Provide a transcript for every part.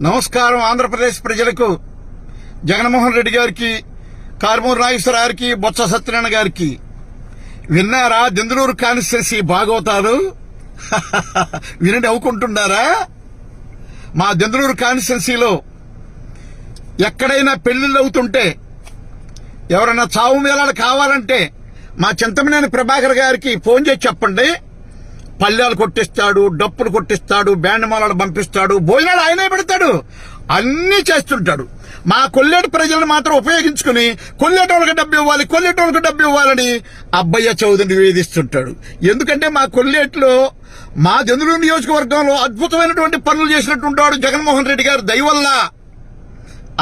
నమస్కారం ఆంధ్రప్రదేశ్ ప్రజలకు. జగన్మోహన్ రెడ్డి గారికి కారుమూరు నాగేశ్వర గారికి బొత్స సత్యనారాయణ గారికి. విన్నారా దిందులూరు కాన్స్టిట్యున్సీ బాగవుతారు వినండి అవుకుంటున్నారా? మా దిందులూరు కాన్స్టిట్యున్సీలో ఎక్కడైనా పెళ్ళిళ్ళు అవుతుంటే ఎవరైనా చావు మేళాలు కావాలంటే మా చింతమనేని ప్రభాకర్ గారికి ఫోన్ చేసి చెప్పండి. పల్లెలు కొట్టిస్తాడు డప్పులు కొట్టిస్తాడు బ్యాండ్ మాలలు పంపిస్తాడు భోజనాలు ఆయనే పెడతాడు. అన్నీ చేస్తుంటాడు. మా కొల్లేటి ప్రజలను మాత్రం ఉపయోగించుకుని కొల్లేటోళ్ళకి డబ్బు ఇవ్వాలి కొల్లేటోళ్ళకి డబ్బు ఇవ్వాలని అబ్బయ్య చౌదరిని వేధిస్తుంటాడు. ఎందుకంటే మా కొల్లేటిలో మా జందులూరు నియోజకవర్గంలో అద్భుతమైనటువంటి పనులు చేసినట్టుంటాడు జగన్మోహన్ రెడ్డి గారు దయవల్ల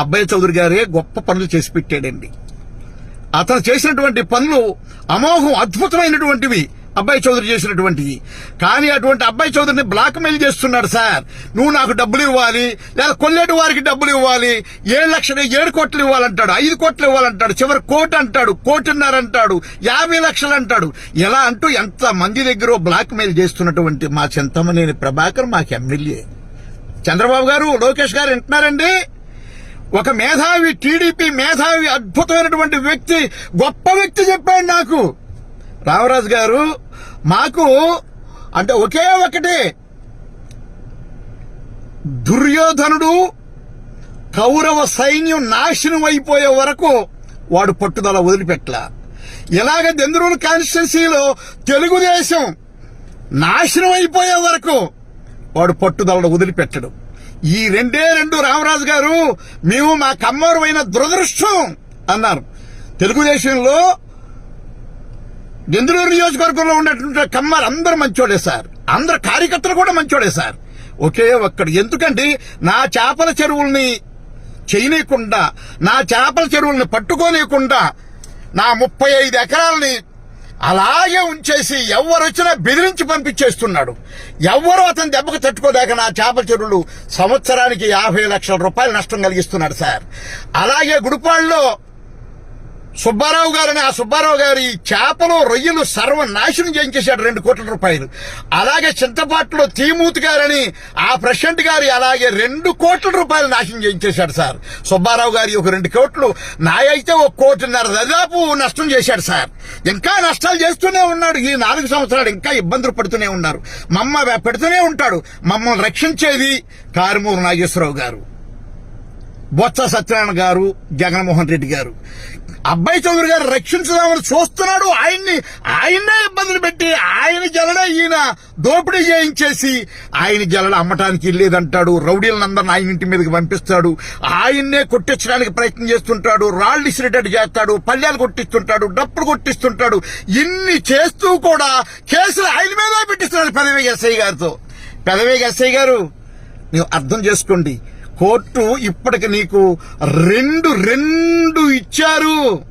అబ్బయ్య చౌదరి గారే గొప్ప పనులు చేసి పెట్టాడండి. అతను చేసినటువంటి పనులు అమోఘం అద్భుతమైనటువంటివి. అబ్బాయి చౌదరి చేసినటువంటివి కానీ అటువంటి అబ్బాయి చౌదరిని బ్లాక్ మెయిల్ చేస్తున్నాడు సార్. నువ్వు నాకు డబ్బులు ఇవ్వాలి లేదా కొల్లేటి వారికి డబ్బులు ఇవ్వాలి ఏడు లక్షలు ఏడు కోట్లు ఇవ్వాలంటాడు ఐదు కోట్లు ఇవ్వాలంటాడు చివరి కోటి అంటాడు కోటిన్నర అంటాడు యాభై లక్షలు అంటాడు. ఎలా అంటూ ఎంత మంది దగ్గర బ్లాక్ మెయిల్ చేస్తున్నటువంటి మా చింతమనేని ప్రభాకర్ మాకు ఎమ్మెల్యే. చంద్రబాబు గారు లోకేష్ గారు వింటున్నారండి? ఒక మేధావి టీడీపీ మేధావి అద్భుతమైనటువంటి వ్యక్తి గొప్ప వ్యక్తి చెప్పాడు నాకు. రామరాజు గారు మాకు అంటే ఒకే ఒకటి. దుర్యోధనుడు కౌరవ సైన్యం నాశనం అయిపోయే వరకు వాడు పట్టుదల వదిలిపెట్టలా ఇలాగ దెందురూరు కాన్స్టిట్యున్సీలో తెలుగుదేశం నాశనం అయిపోయే వరకు వాడు పట్టుదలను వదిలిపెట్టడు. ఈ రెండే రెండు రామరాజు గారు మేము మా కమ్మరువైన దురదృష్టం అన్నారు. తెలుగుదేశంలో దెందులూరు నియోజకవర్గంలో ఉన్నటువంటి కమ్మారు అందరు మంచోడే సార్. అందరు కార్యకర్తలు కూడా మంచోడే సార్. ఒకే ఒక్కడు. ఎందుకంటే నా చేపల చెరువుల్ని చేయనీయకుండా నా చేపల చెరువుల్ని పట్టుకోనీయకుండా నా ముప్పై ఐదు ఎకరాలని అలాగే ఉంచేసి ఎవరు వచ్చినా బెదిరించి పంపించేస్తున్నాడు. ఎవరు అతని దెబ్బకు తట్టుకోలేక నా చేపల చెరువులు సంవత్సరానికి యాభై లక్షల రూపాయలు నష్టం కలిగిస్తున్నాడు సార్. అలాగే గుడిపాళ్ళలో సుబ్బారావు గారని ఆ సుబ్బారావు గారి చేపలు రొయ్యలు సర్వనాశనం చేయించేశాడు రెండు కోట్ల రూపాయలు. అలాగే చింతపాటులో తీమూతి గారని ఆ ప్రెసిడెంట్ గారి అలాగే రెండు కోట్ల రూపాయలు నాశనం చేయించేశాడు సార్. సుబ్బారావు గారి ఒక రెండు కోట్లు నాయైతే ఒక కోటిన్నర దాదాపు నష్టం చేశాడు సార్. ఇంకా నష్టాలు చేస్తూనే ఉన్నాడు. ఈ నాలుగు సంవత్సరాలు ఇంకా ఇబ్బందులు పడుతూనే ఉన్నారు. మమ్మ పెడుతూనే ఉంటాడు. మమ్మల్ని రక్షించేది కారుమూరు నాగేశ్వరరావు గారు. బొత్స సత్యనారాయణ గారు జగన్మోహన్ రెడ్డి గారు. అబ్బాయి చౌదరి గారు రక్షించుదామని చూస్తున్నాడు. ఆయన్ని ఆయన్నే ఇబ్బందులు పెట్టి ఆయన జలడ ఈయన దోపిడీ చేయించేసి ఆయన జలడ అమ్మటానికి లేదంటాడు రౌడీలందరిని ఆయన ఇంటి మీదకి పంపిస్తాడు. ఆయన్నే కొట్టించడానికి ప్రయత్నం చేస్తుంటాడు. రాళ్ళు ఇసిరేటట్టు చేస్తాడు. పల్లెలు కొట్టిస్తుంటాడు. డప్పులు కొట్టిస్తుంటాడు. ఇన్ని చేస్తూ కూడా కేసులు ఆయన మీదే పెట్టిస్తున్నాడు పెదవి ఎస్ఐ గారితో. పెదవి ఎస్ఐ గారు ನೀವು అర్థం చేసుకోండి. కోర్టు ఇప్పటికి నీకు రెండు రెండు ఇచ్చారు.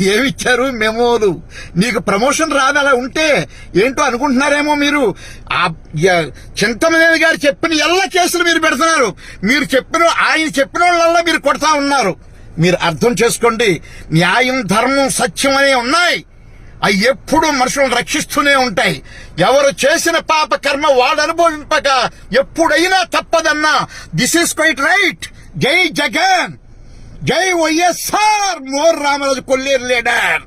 ఏమిచ్చారు? మెమోలు. నీకు ప్రమోషన్ రాదు అలా ఉంటే ఏంటో అనుకుంటున్నారేమో మీరు? ఆ చింతమనేని గారు చెప్పిన ఎల్ల కేసులు మీరు పెడుతున్నారు. మీరు చెప్పిన ఆయన చెప్పిన వాళ్ళల్లా మీరు కొడతా ఉన్నారు. మీరు అర్థం చేసుకోండి. న్యాయం ధర్మం సత్యం అనేవి ఉన్నాయి. అవి ఎప్పుడు మనుషులను రక్షిస్తూనే ఉంటాయి. ఎవరు చేసిన పాప కర్మ వాడు అనుభవింపక ఎప్పుడైనా తప్పదన్నా. దిస్ ఈస్ క్వైట్ రైట్ జై జగన్. జై YSR. More Ramaraju Kolleru leader.